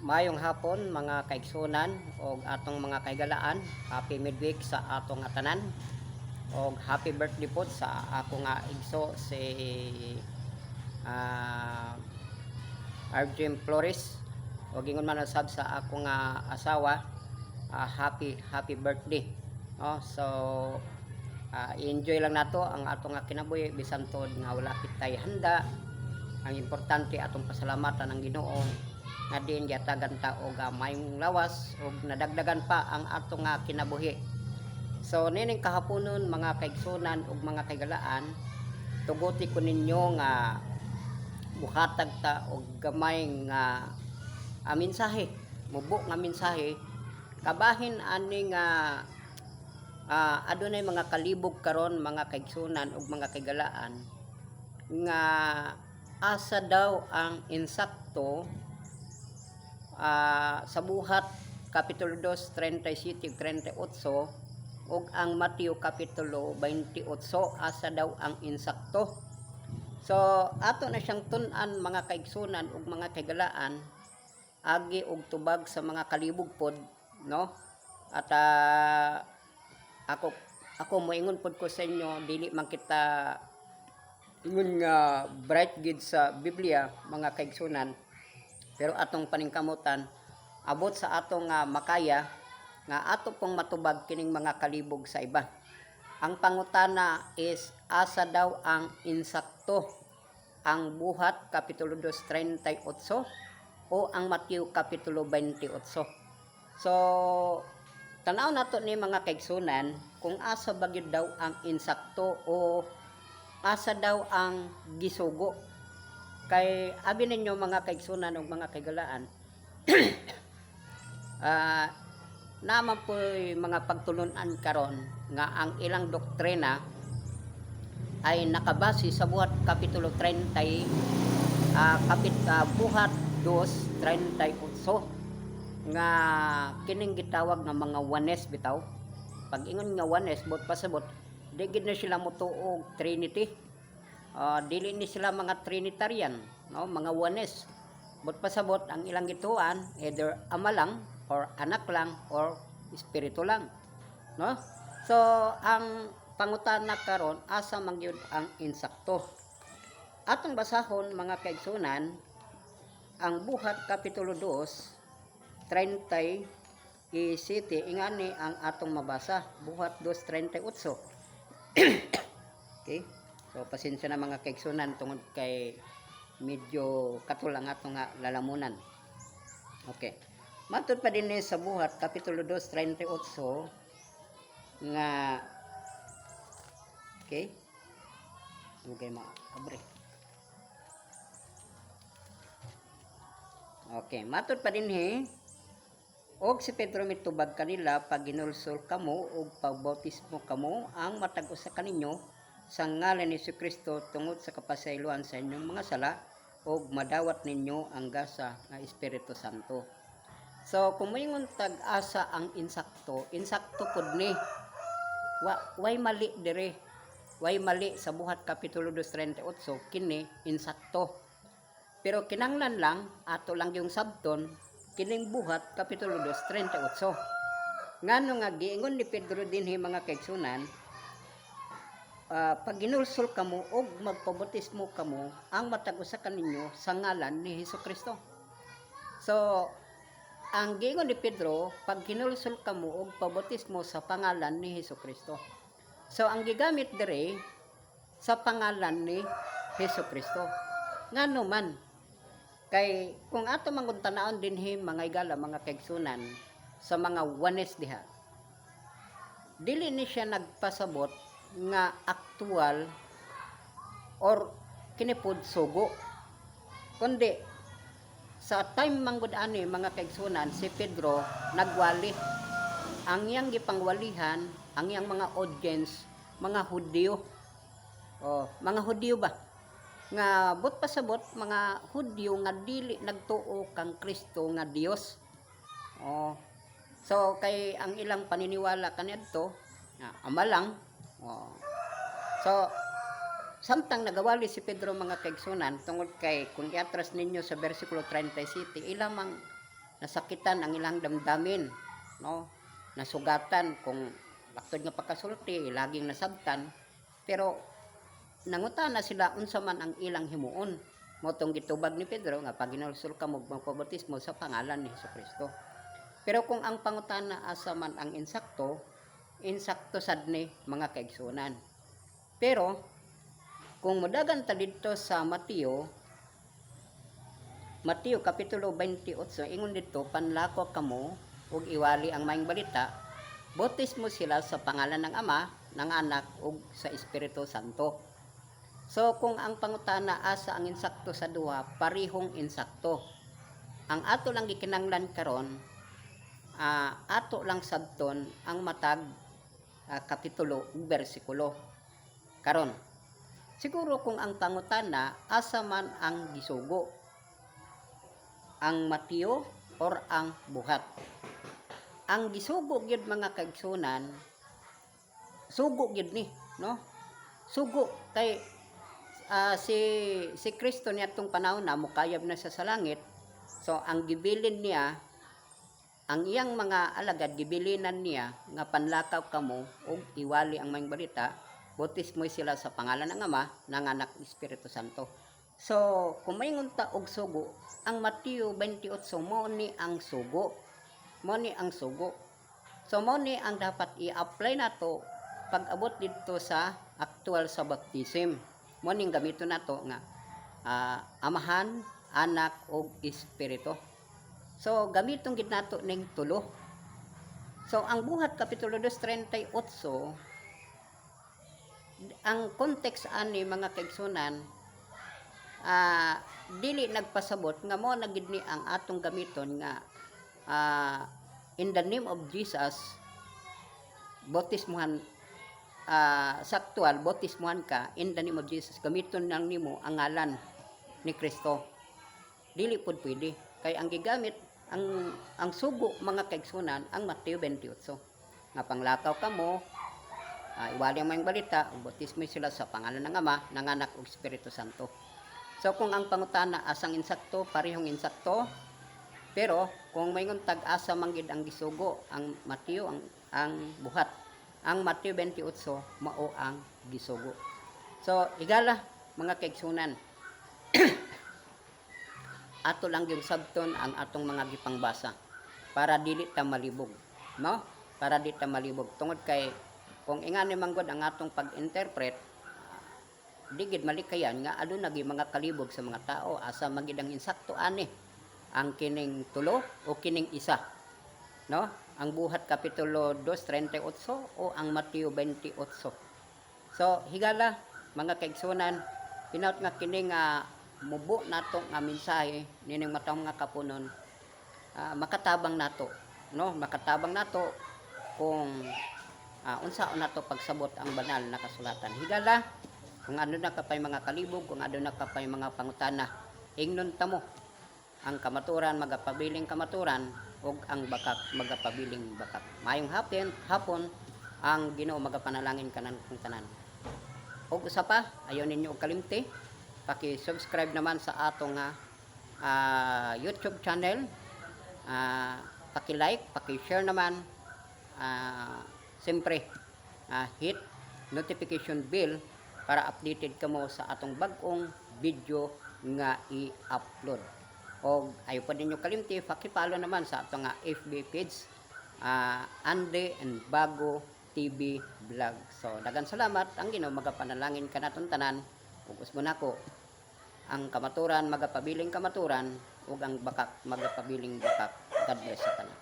Mayong hapon mga kaigsunan o atong mga kaigalaan. Happy midweek sa atong atanan. O happy birthday po sa ako nga igso si uh, Arjun Flores. O gingon man sab sa ako nga asawa. ah, happy happy birthday. Oh, so ah, i-enjoy lang nato ang atong kinabuhi bisan tod nga wala kitay handa. Ang importante atong pasalamatan ang Ginoo nga din yatagan ta og mayong lawas ug nadagdagan pa ang atong nga kinabuhi. So nining kahaponon mga kaigsunan ug mga kaigalaan tuguti ko ninyo nga buhatag ta og gamay nga ah, mensahe, mubo nga mensahe kabahin ani nga ah, adunay mga kalibog karon mga kaigsunan ug mga kaigalaan nga asa daw ang insakto ah, sa buhat Kapitulo 2, 37, 38 ug ang Mateo Kapitulo 28 asa daw ang insakto. So ato na siyang tun-an mga kaigsunan ug mga kaigalaan agi og tubag sa mga kalibog pod no at ah, ako ako moingon pod ko sa inyo dili man kita ingon nga bright gid sa Biblia mga kaigsunan pero atong paningkamutan abot sa atong nga makaya nga ato pong matubag kining mga kalibog sa iba. Ang pangutana is asa daw ang insakto ang buhat kapitulo 2 38 o ang Mateo kapitulo 28 so tanaw nato ni mga kaigsunan kung asa bagyod daw ang insakto o asa daw ang gisugo kay abi ninyo mga kaigsunan o mga kaigalaan. Ah naman po mga pagtulunan karon nga ang ilang doktrina ay nakabase sa buhat kapitulo 30 ah kapit ah, buhat 2 38 nga kining gitawag nga mga wanes bitaw. Pag ingon nga wanes bot pasabot di gid na sila motuog trinity Ah, dili ni sila mga trinitarian no? Mga wanes bot pasabot ang ilang gituan either ama lang or anak lang or espiritu lang no? So ang pangutana karon asa man gyud ang insakto. Atong basahon mga kaigsunan ang buhat kapitulo 2 30 isiti ingani ang atong mabasa. Buhat 2.38 okay so pasensya na mga kaigsunan tungod kay medyo katulang atong nga lalamunan. Okay. Matod pa din ni sa buhat, Kapitulo 2, 38, nga, okay, okay mga kabre. Okay, matod pa din he, og si Pedro mitubag kanila pag ginulsol kamo og pagbautismo kamo ang matag usa kaninyo sa ngalan ni Kristo tungod sa kapasayloan sa inyong mga sala og madawat ninyo ang gasa nga Espiritu Santo. So, kung moingon tag-asa ang insakto, insakto pod ni. Wa, way mali dire. Way mali sa buhat Kapitulo 2.38, kini insakto. Pero kinanglan lang, ato lang yung sabton, kining buhat Kapitulo 2.38. Ngano nga giingon ni Pedro din mga kaigsunan, ah, pag ginulsol kamo og magpabotismo kamo ang matag usa kaninyo sa ngalan ni Hesus Kristo. So, ang gingon ni Pedro, pag kinulsol kamo og pabotismo sa pangalan ni Hesus Kristo. So ang gigamit dire sa pangalan ni Hesus Kristo. Ngano man kay kung ato manguntanaon dinhi mga igala mga kaigsunan sa mga wanes diha. Dili ni siya nagpasabot nga aktual or kinipud sugo. Kundi sa time manggod ani mga kaigsunan si Pedro nagwali. Ang iyang gipangwalihan ang iyang mga audience mga Hudyo oh mga Hudyo ba? Nga but pasabot mga Hudyo nga dili nagtuo kang Kristo nga Dios oh so kay ang ilang paniniwala kaniadto nga oh so Samtang nagawali si Pedro mga kaigsunan tungod kay kung iatras ninyo sa bersikulo 37 ilamang nasakitan ang ilang damdamin, no? Nasugatan kung baktod nga pagkasulti, laging nasabtan, pero nanguta na sila unsa man ang ilang himuon. Motong gitubag ni Pedro nga pag ginulsol ka mo sa pangalan ni Kristo. Pero kung ang pangutana asa man ang insakto, insakto sad ni mga kaigsunan. Pero kung modagan ta didto sa Mateo Mateo kapitulo 28 ingon dito panlako kamo ug iwali ang maayong balita bautismo sila sa pangalan ng Ama, ng Anak ug sa Espiritu Santo. So kung ang pangutana asa ang insakto sa duha parihong insakto. Ang ato lang gikinanglan karon ah, ato lang sabton ang matag ah, kapitulo bersikulo. Karon siguro kung ang pangutana asa man ang gisugo ang Mateo or ang buhat. Ang gisugo gyud mga kaigsunan, sugo gyud ni, no? Sugo kay ah, si si Kristo niadtong panahon na mukayab na sa langit. So ang gibilin niya ang iyang mga alagad gibilinan niya nga panlakaw kamo ug iwali ang mayong balita bautismo sila sa pangalan ng Ama ng Anak Espiritu Santo. So, kung may ngunta og sugo, ang Mateo 28 mo ni ang sugo. Mo ni ang sugo. So, mo ni ang dapat i-apply nato pag abot dito sa actual sa baptism. Mo ning gamito nato nga ah, amahan, anak ug espiritu. So, gamitong gid nato ning tulo. So, ang buhat kapitulo 2:38 ang context ani mga kaigsunan ah dili nagpasabot nga mo nagid ni ang atong gamiton nga ah, in the name of Jesus bautismuhan ah, sa aktual bautismuhan ka in the name of Jesus. Gamiton lang nimo ang ngalan ni Kristo. Dili pud pwede. Kay ang gigamit ang ang sugo mga kaigsunan ang Mateo 28 nga panglakaw kamo uh, iwali ang mayong balita ang bautismo sila sa pangalan ng Ama ng Anak ug Espiritu Santo So kung ang pangutana asang insakto, parehong insakto. Pero kung may tag asa manggid ang gisugo, ang Mateo ang ang buhat. Ang Mateo 28 mao ang gisugo. So igala mga kaigsunan. ato lang yung sabton ang atong mga gipangbasa. Para dili ta malibog, no? Para di ta malibog. Tungod kay kung ingani manggod ang atong pag-interpret digid malikayan nga aduna nagi mga kalibog sa mga tao. Asa magidang insakto ani? Ang kining tulo o kining isa? No? Ang buhat kapitulo 2:38 o ang Mateo 28 so higala mga kaigsunan pinaut nga kining nga mubo nato nga mensahe nining matang nga kapunon ah, makatabang nato no makatabang nato kung uh, unsa nato pagsabot ang banal na kasulatan higala kung ano na kapay mga kalibog, kung ano na kapay mga pangutana, ingnon tamo ang kamaturan magapabiling kamaturan ug ang bakak magapabiling bakak. Mayong hapon, hapon ang Ginoo magapanalangin kanan kung tanan. Ug usa pa, ayon ninyo og kalimti, paki-subscribe naman sa atong uh, YouTube channel. Uh, paki-like, paki-share naman. Uh, Siyempre, uh, hit notification bell para updated kamo sa atong bag-ong video nga i-upload. O ayo pa ninyo kalimti, pakipalo naman sa atong nga FB page, uh, Ande and Bago TV Vlog. So, dagan salamat. Ang Ginoo magapanalangin ka naton tanan. Ug usbo nako ang kamaturan magapabiling kamaturan ug ang bakak magapabiling bakak. God bless sa tanan.